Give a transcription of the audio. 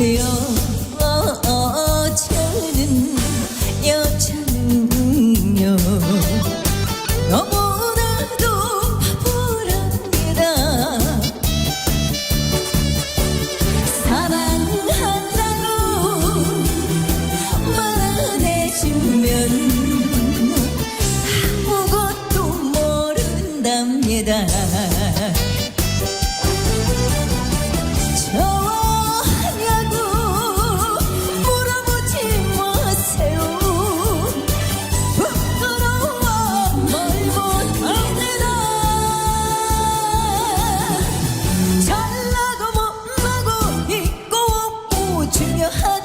어, 여차는 여차는요. 너무나도 바쁘랍니다. 사랑한다고 말안 해주면 只有恨